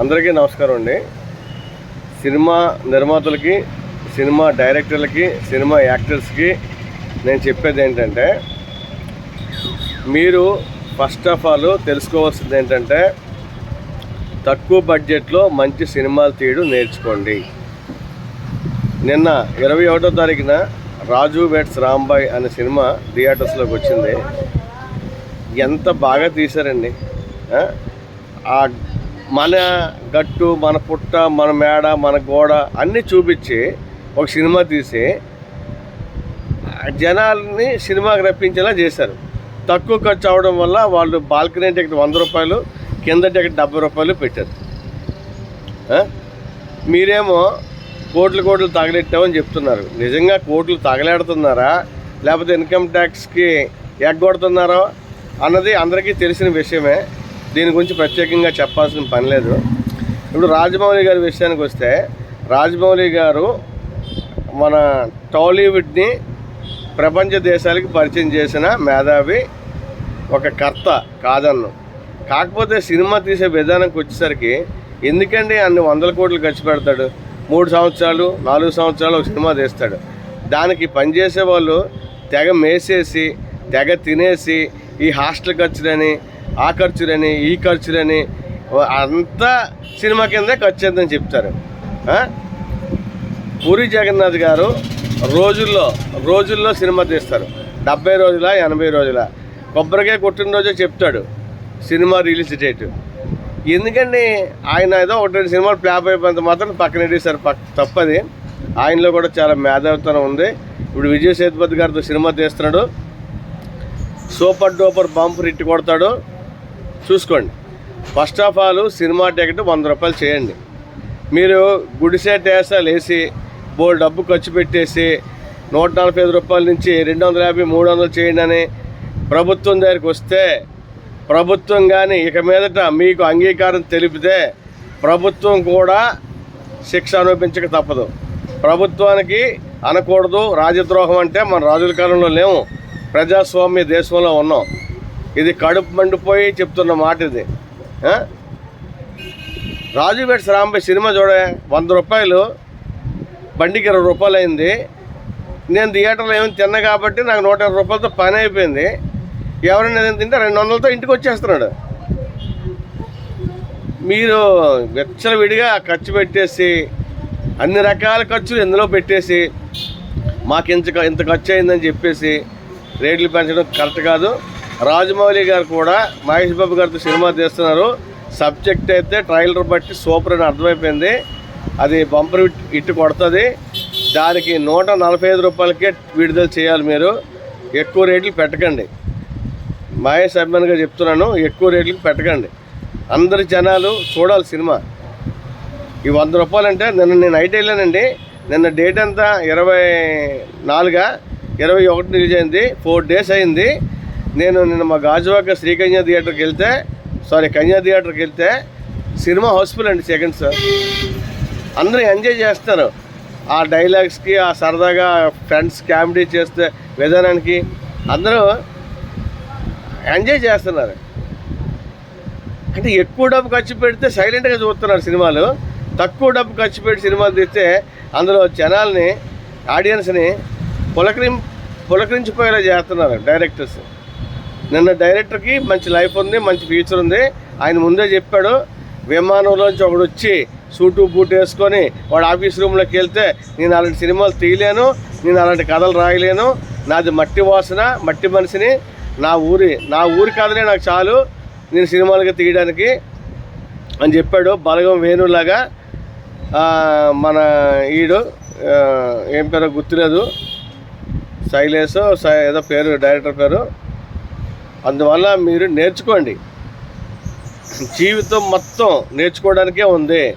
అందరికీ నమస్కారం అండి. సినిమా నిర్మాతలకి సినిమా డైరెక్టర్లకి సినిమా యాక్టర్స్కి నేను చెప్పేది ఏంటంటే మీరు ఫస్ట్ ఆఫ్ ఆల్ తెలుసుకోవాల్సింది ఏంటంటే తక్కువ బడ్జెట్లో మంచి సినిమాలు తీయడం నేర్చుకోండి. నిన్న ఇరవై ఒకటో తారీఖున రాజు వేట్స్ రాంబాయ్ అనే సినిమా థియేటర్స్లోకి వచ్చింది. ఎంత బాగా తీశారండి. ఆ? మన గట్టు మన పుట్ట మన మేడ మన గోడ అన్నీ చూపించి ఒక సినిమా తీసి జనాల్ని సినిమాకి రప్పించేలా చేశారు. తక్కువ ఖర్చు అవడం వల్ల వాళ్ళు బాల్కనీ టికెట్ వంద రూపాయలు కింద టికెట్ డెబ్బై రూపాయలు పెట్టారు. మీరేమో కోట్లు కోట్లు తగలెట్టామని చెప్తున్నారు. నిజంగా కోట్లు తగలెడుతున్నారా? లేకపోతే ఇన్కమ్ ట్యాక్స్కి ఎగ్గొడుతున్నారో? అన్నది అందరికీ తెలిసిన విషయమే. దీని గురించి ప్రత్యేకంగా చెప్పాల్సిన పని లేదు. ఇప్పుడు రాజమౌళి గారి విషయానికి వస్తే రాజమౌళి గారు మన టాలీవుడ్ని ప్రపంచ దేశాలకి పరిచయం చేసిన మేధావి ఒక కర్త కాదన్ను. కాకపోతే సినిమా తీసే విధానంకి వచ్చేసరికి ఎందుకండి అన్ని వందల కోట్లు ఖర్చు పెడతాడు? మూడు సంవత్సరాలు నాలుగు సంవత్సరాలు ఒక సినిమా తీస్తాడు. దానికి పనిచేసే వాళ్ళు తెగ మేసేసి తెగ తినేసి ఈ హాస్టల్ ఖర్చులని ఆ ఖర్చులని ఈ ఖర్చులని అంతా సినిమా కిందే ఖర్చు చెప్తారు. పూరి జగన్నాథ్ గారు రోజుల్లో రోజుల్లో సినిమా తీస్తారు. డెబ్బై రోజుల ఎనభై రోజుల. కొబ్బరికాయ కొట్టిన రోజే చెప్తాడు సినిమా రిలీజ్ డేట్. ఎందుకండి ఆయన ఏదో ఒకటి రెండు సినిమాలు ఫ్లాప్ అయిపోయినంత మాత్రం పక్కన పెట్టేశారు. పక్క తప్పది. ఆయనలో కూడా చాలా మేధావితనం ఉంది. ఇప్పుడు విజయ్ సేతుపతి గారితో సినిమా తీస్తున్నాడు. సూపర్ డూపర్ బంప్ హిట్ కొడతాడు. చూసుకోండి. First of all cinema ticket వంద రూపాయలు చేయండి. మీరు గుడిసే టేసాలు వేసి బోల్ డబ్బు ఖర్చు పెట్టేసి నూట నలభై ఐదు రూపాయల నుంచి రెండు వందల యాభై మూడు వందలు చేయండి అని ప్రభుత్వం దగ్గరికి వస్తే ప్రభుత్వం కానీ ఇక మీదట మీకు అంగీకారం తెలిపితే ప్రభుత్వం కూడా శిక్ష అనుభవించక తప్పదు. ప్రభుత్వానికి అనకూడదు. రాజద్రోహం అంటే మన రాజుల కాలంలో లేము. ప్రజాస్వామ్య దేశంలో ఉన్నాం. ఇది కడుపు మండిపోయి చెప్తున్న మాట ఇది. రాజు వెట్స్ రాంబాయ్ సినిమా చూడే వంద రూపాయలు బండికి ఇరవై రూపాయలు అయింది. నేను థియేటర్లో ఏమైనా తిన్నా కాబట్టి నాకు నూట ఇరవై రూపాయలతో పని అయిపోయింది. ఎవరైనా ఏదైనా తింటే రెండు వందలతో ఇంటికి వచ్చేస్తున్నాడు. మీరు విచ్చలవిడిగా ఖర్చు పెట్టేసి అన్ని రకాల ఖర్చులు ఇందులో పెట్టేసి మాకు ఇంత ఇంత ఖర్చు అయిందని చెప్పేసి రేట్లు పెంచడం కరెక్ట్ కాదు. రాజమౌళి గారు కూడా మహేష్ బాబు గారితో సినిమా తీస్తున్నారు. సబ్జెక్ట్ అయితే ట్రైలర్ బట్టి సూపర్ అని అర్థమైపోయింది. అది బంపర్ ఇట్టు కొడుతుంది. దానికి నూట నలభై ఐదు రూపాయలకే విడుదల చేయాలి మీరు. ఎక్కువ రేట్లు పెట్టకండి. మహేష్ అభిమానిగా చెప్తున్నాను ఎక్కువ రేట్లకు పెట్టకండి. అందరి జనాలు చూడాలి సినిమా. ఈ వంద రూపాయలు అంటే నిన్న నేను నైట్ వెళ్ళానండి. నిన్న డేట్ అంతా ఇరవై నాలుగా? ఇరవై ఒకటి రిలీజ్ అయింది. ఫోర్ డేస్ అయింది. నేను నిన్న మా గాజువాక శ్రీకన్య థియేటర్కి వెళ్తే సారీ కన్యా థియేటర్కి వెళ్తే సినిమా హౌస్ఫుల్ అండి సెకండ్స్ అందరూ ఎంజాయ్ చేస్తారు. ఆ డైలాగ్స్కి ఆ సరదాగా ఫ్రెండ్స్ కామెడీ చేస్తే విధానానికి అందరూ ఎంజాయ్ చేస్తున్నారు. అంటే ఎక్కువ డబ్బు ఖర్చు పెడితే సైలెంట్గా చూస్తున్నారు సినిమాలు. తక్కువ డబ్బు ఖర్చు పెట్టి సినిమాలు తీస్తే అందులో జనాల్ని ఆడియన్స్ని పులకరి పులకరించిపోయేలా చేస్తున్నారు డైరెక్టర్స్. నిన్న డైరెక్టర్కి మంచి లైఫ్ ఉంది మంచి ఫ్యూచర్ ఉంది. ఆయన ముందే చెప్పాడు విమానంలోంచి ఒకడు వచ్చి సూటు బూట్ వేసుకొని వాడు ఆఫీస్ రూమ్లోకి వెళ్తే నేను అలాంటి సినిమాలు తీయలేను నేను అలాంటి కథలు రాయలేను. నాది మట్టి వాసన మట్టి మనిషిని. నా ఊరి నా ఊరి కథలే నాకు చాలు నేను సినిమాలుగా తీయడానికి అని చెప్పాడు బలగం వేణులాగా. మన ఈడు ఏం పేరో గుర్తులేదు. శైలేష్ సై- ఏదో పేరు డైరెక్టర్ పేరు. అందువల్ల మీరు నేర్చుకోండి. జీవితం మొత్తం నేర్చుకోవడానికే ఉంది.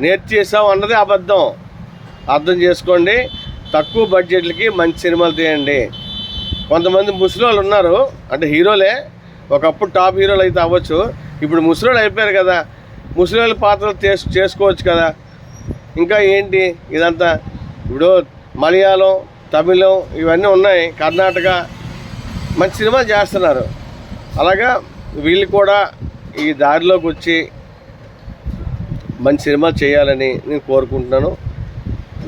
నేర్చేసాం అన్నది అబద్ధం. అర్థం చేసుకోండి. తక్కువ బడ్జెట్లకి మంచి సినిమాలు తీయండి. కొంతమంది ముసలోళ్ళు ఉన్నారు. అంటే హీరోలే. ఒకప్పుడు టాప్ హీరోలు అయితే అవ్వచ్చు. ఇప్పుడు ముసలోళ్ళు అయిపోయారు కదా. ముసలోళ్ళ పాత్రలు చేసు చేసుకోవచ్చు కదా. ఇంకా ఏంటి? ఇదంతా ఇప్పుడు మలయాళం తమిళం ఇవన్నీ ఉన్నాయి. కర్ణాటక. మంచి సినిమాలు చేస్తున్నారు. అలాగా వీళ్ళు కూడా ఈ దారిలోకి వచ్చి మంచి సినిమా చేయాలని నేను కోరుకుంటున్నాను.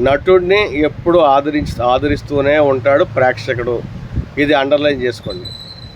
నటుడిని ఎప్పుడు ఆదరించి ఆదరిస్తూనే ఉంటాడు ప్రేక్షకుడు. ఇది అండర్లైన్ చేసుకోండి.